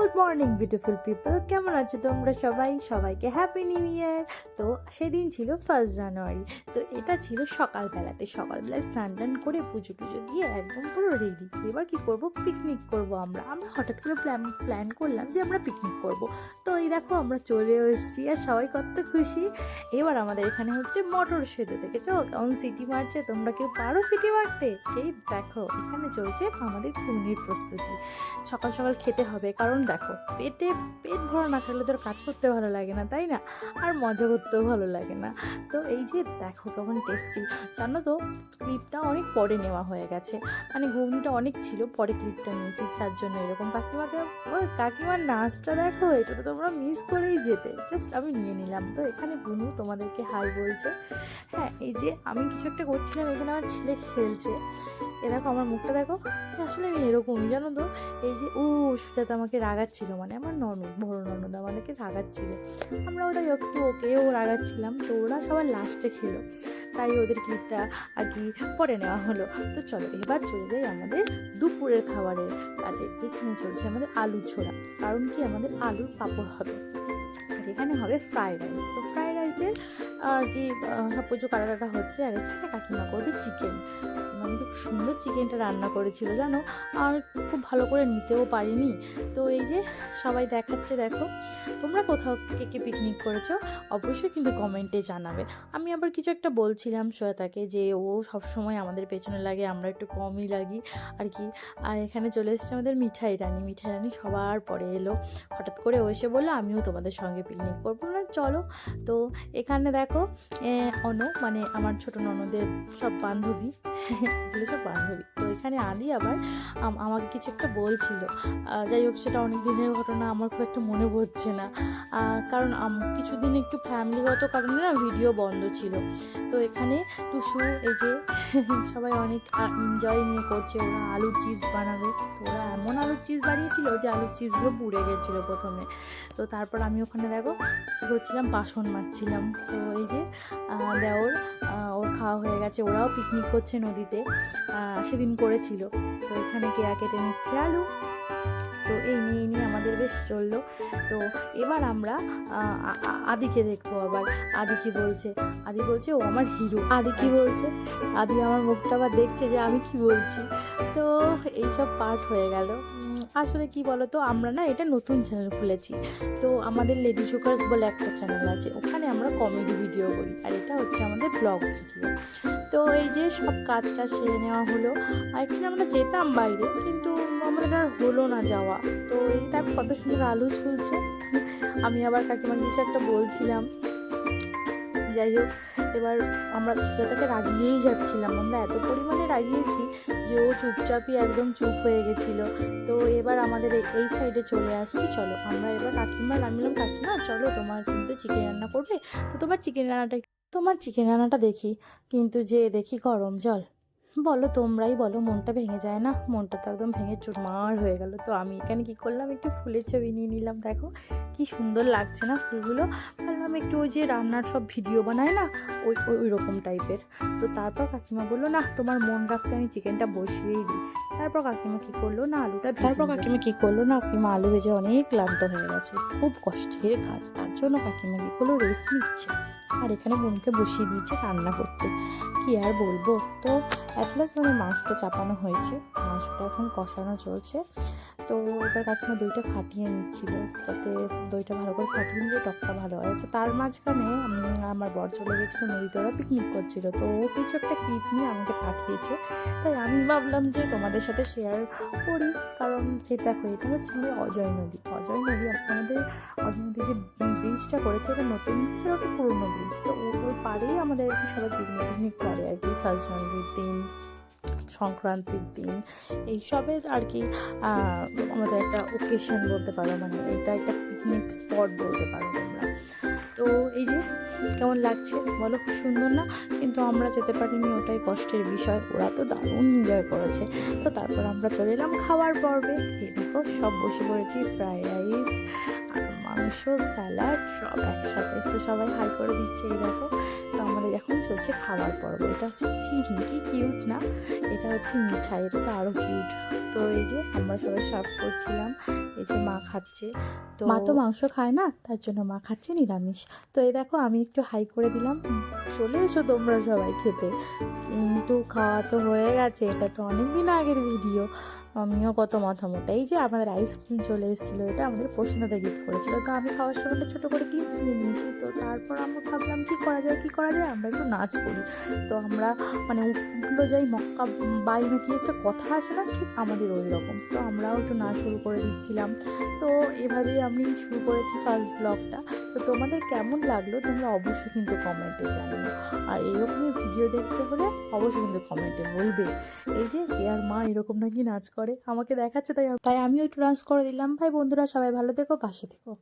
Good morning beautiful people কেমন আছো তোমরা সবাই? সবাইকে হ্যাপি নিউ ইয়ার তো সেদিন ছিল ফার্স্ট জানুয়ারি তো এটা ছিল সকালবেলাতে। সকালবেলায় স্নান টান করে পুজো টুজো দিয়ে একদম পুরো রেডি এবার কি করব? পিকনিক করব আমরা। আমরা হঠাৎ করে প্ল্যান প্ল্যান করলাম যে আমরা পিকনিক করব। তো এই দেখো আমরা চলে এসেছি আর সবাই কত খুশি। এবার আমাদের এখানে হচ্ছে মটর সেতু দেখেছ? কেমন সিটি মারছে? তোমরা কেউ পারো সিটি মারতে? এই দেখো, এখানে চলছে আমাদের ঘুগনির প্রস্তুতি। সকাল সকাল খেতে হবে, কারণ দেখো, পেটে পেট ভরা না থাকলে তোর কাজ করতে ভালো লাগে না, তাই না? আর মজা করতেও ভালো লাগে না। তো এই যে দেখো কেমন টেস্টি জানো তো ক্লিপটা অনেক পরে নেওয়া হয়ে গেছে। মানে ঘুগনিটা অনেক ছিল, পরে ক্লিপটা নিয়েছি, তার জন্য এরকম। কাকিমাকে ও কাকিমার নাচটা দেখো, এটা তো তোমরা মিস করেই যেতে। জাস্ট আমি নিয়ে নিলাম। তো এখানে বুনু তোমাদেরকে হাই বলছে। হ্যাঁ এই যে আমি কিছু একটা করছিলাম, এখানে আমার ছেলে খেলছে। এ দেখো আমার মুখটা দেখো, আসলে আমি এরকমই, জানো তো? এই যে ও সুজাতা আমাকে রাগাচ্ছিল মানে আমার ননদ, বড় ননদ আমাদেরকে রাগাচ্ছিল। আমরা ওটা একটু ওকেও রাগাচ্ছিলাম, তো ওরা সবার লাস্টে খেলো। তাই ওদের ক্লিপটা আর কি পরে নেওয়া হলো। তো চলো, এবার চলে যাই আমাদের দুপুরের খাবারের কাজে। এখানে চলছে আমাদের আলু ছোড়া কারণ কি আমাদের আলুর পাঁপড় হবে। আর এখানে হবে ফ্রাইড রাইস তো ফ্রাইড রাইসের আর কি সব কিছু কাটাকাটা হচ্ছে আর এখানে কাকিমা করবে চিকেন মানে খুব সুন্দর চিকেনটা রান্না করেছিল, জানো? আর খুব ভালো করে নিতেও পারিনি। তো এই যে সবাই দেখাচ্ছে, দেখো। তোমরা কোথাও কে কে পিকনিক করেছ? অবশ্যই কিন্তু কমেন্টে জানাবে। আমি আবার কিছু একটা বলছিলাম শ্বেতাকে যে ও সব সময় আমাদের পেছনে লাগে, আমরা একটু কমই লাগি আর কি। আর এখানে চলে এসেছে আমাদের মিঠাই রানী। মিঠাই রানী সবার পরে এলো। হঠাৎ করে ও এসে বলল, আমিও তোমাদের সঙ্গে পিকনিক করব। না চলো। তো এখানে দেখো এ, অনু মানে আমার ছোট ননদের সব বান্ধবী। এগুলো সব বান্ধবী। তো এখানে আদি আবার আমাকে কিছু একটা বলছিল। যাই হোক সেটা অনেক দিনের ঘটনা আমার খুব একটা মনে পড়ছে না। কারণ কিছুদিন একটু ফ্যামিলিগত কারণে না ভিডিও বন্ধ ছিল। তো এখানে টুসু এই যে সবাই অনেক এনজয় নিয়ে করছে। ওরা আলুর চিপস বানাবে। ওরা এমন আলুর চিপস বানিয়েছিল যে আলুর চিপসগুলো পুড়ে গেছিল প্রথমে। তো তারপর আমি ওখানে দেখো কী করছিলাম? বাসন মাজছিলাম। তো এই যে দেওর ওর খাওয়া হয়ে গেছে, ওরাও পিকনিক করছে নদীতে। সেদিন করেছিল। তো এখানে কেয়া কেটে নিচ্ছে আলু। তো এই নিয়ে নিয়ে আমাদের বেশ চলল। তো এবার আমরা আদিকে দেখব আবার। আদি কি বলছে? আদি বলছে, ও আমার হিরো। আদি কি বলছে? আদি আমার মুখটা আবার দেখছে যে আমি কি বলছি। তো এইসব পার্ট হয়ে গেল। আসলে কি বলতো, আমরা না এটা নতুন চ্যানেল খুলেছি। তো আমাদের লেডি সুকার্স বলে একটা চ্যানেল আছে, ওখানে আমরা কমেডি ভিডিও করি। আর এটা হচ্ছে আমাদের ব্লগ ভিডিও তো এই যে সব কাজটা সেরে নেওয়া হলো। আর একচুয়ালি আমরা যেতাম বাইরে, কিন্তু আমাদের আর হলো না যাওয়া। তো এই দেখ কত সুন্দর আলু ফুলছে আমি আবার কাকিমা কিছু একটা বলছিলাম, যাই হোক, এবার আমরা সুজাতাকে রাগিয়েই যাচ্ছিলাম। আমরা এত পরিমাণে রাগিয়েছি যে ও চুপচাপই একদম চুপ হয়ে গেছিল। তো এবার আমাদের এই সাইডে চলে আসছি, চলো। আমরা এবার কাকিমা নামলাম। কাকিমা, চলো তোমার কিন্তু চিকেন রান্না করবে। তো তোমার চিকেন রান্নাটা তোমার চিকেন রান্নাটা দেখি। কিন্তু যে দেখি গরম জল। বলো তোমরাই বলো, মনটা ভেঙে যায় না? মনটা তো একদম ভেঙে চুরমার হয়ে গেল। তো আমি এখানে কি করলাম? একটু ফুলের ছবি নিয়ে নিলাম। দেখো কি সুন্দর লাগছে না ফুলগুলো? ভাবলাম একটু ওই যে রান্নার সব ভিডিও বানায় না ওই ওই ওই রকম টাইপের। তো তারপর কাকিমা বলল না তোমার মন রাখতে আমি চিকেনটা বসিয়েই দিই। তারপর কাকিমা কী করল না আলুটা তারপর কাকিমা কী করল না কাকিমা আলু ভেজে অনেক ক্লান্ত হয়ে গেছে খুব কষ্টের কাজ তার জন্য কাকিমা কী করল রেস্ট নিচ্ছে আর এখানে বোনকে বসিয়ে দিয়েছে রান্না করতে। কি আর বলব? তো অ্যাটলাস মানে মাংসটা চাপানো হয়েছে মাংসটা এখন কষানো চলছে। তো এবার কাকিমা দইটা ফাটিয়ে নিচ্ছিল, যাতে দইটা ভালো করে ফাটিয়ে নিলে টকটা ভালো হয়। তো তার মাঝখানে আমার বর চলে গেছিল নদীতে ওরা পিকনিক করছিল। তো ও কিছু একটা ক্লিপ নিয়ে আমাকে পাঠিয়েছে। তাই আমি ভাবলাম যে তোমাদের সাথে শেয়ার করি, কারণ এই দেখো, এটা হচ্ছে আমাদের অজয় নদী। অজয় নদী আমাদের, অজয় নদী যে ব্রিজটা করেছে, এটা নতুন ব্রিজ ওটা পুরোনো ব্রিজ তো ও- ওই পাড়েই আমাদের সবাই পিকনিক করে আর কি ফার্স্ট জানুয়ারির দিন সংক্রান্তির দিন। এইসবের আর কি আমাদের একটা ওকেশন বলতে পারো মানে এটা একটা পিকনিক স্পট বলতে পারো তোমরা। তো এই যে, কেমন লাগছে? বলো, খুব সুন্দর না? কিন্তু আমরা যেতে পারিনি, ওটাই কষ্টের বিষয়। ওরা তো দারুণ এনজয় করেছে। তো তারপর আমরা চলে এলাম খাওয়ার পর্বে। এই সব বসে পড়েছি ফ্রাইড রাইস আর মাংস স্যালাড সব একসাথে। তো সবাই হাই করে দিচ্ছে, এই তো আমাদের এখন চলছে খাওয়ার পর্ব। এটা হচ্ছে চিনি, কি কিউট না? এটা হচ্ছে মিঠাই, এটা তো আরও কিউট তো এই যে আমরা সবাই সার্ভ করছিলাম, এই যে মা খাচ্ছে, তো মা তো মাংস খায় না, তার জন্য মা খাচ্ছে নিরামিষ। তো এই দেখো আমি একটু হাই করে দিলাম। চলে এসো তোমরা সবাই খেতে। কিন্তু খাওয়া তো হয়ে গেছে, এটা তো অনেক দিন আগের ভিডিও আমিও কত মাথা মোটা এই যে আমাদের আইসক্রিম চলে এসেছিল, এটা আমাদের পছন্দতে গিফট করেছিল। তো আমি খাওয়ার সময় একটা ছোটো করে ক্লিপ নিয়ে নিয়েছি। তো তারপর আমরা ভাবলাম, কী করা যায়, কী করা যায়? আমরা একটু নাচ করি। তো আমরা মানে উঠল যাই মক্কা বাই নাকি একটা কথা আছে না, ঠিক আমাদের ওই রকম। তো আমরাও একটু নাচ শুরু করে দিচ্ছিলাম। তো এভাবেই আমি শুরু করেছি ফার্স্ট ব্লগটা তো তোমাদের কেমন লাগল? তোমরা অবশ্যই কিন্তু কমেন্টে আর এরকমই ভিডিও দেখতে হলে অবশ্যই কিন্তু কমেন্টে বলবে। এই যে আর মা এরকম নাকি নাচ করে, আমাকে দেখাচ্ছে তাই তাই আমিও একটু ডান্স করে দিলাম। ভাই বন্ধুরা সবাই ভালো থেকো, পাশে থেকো।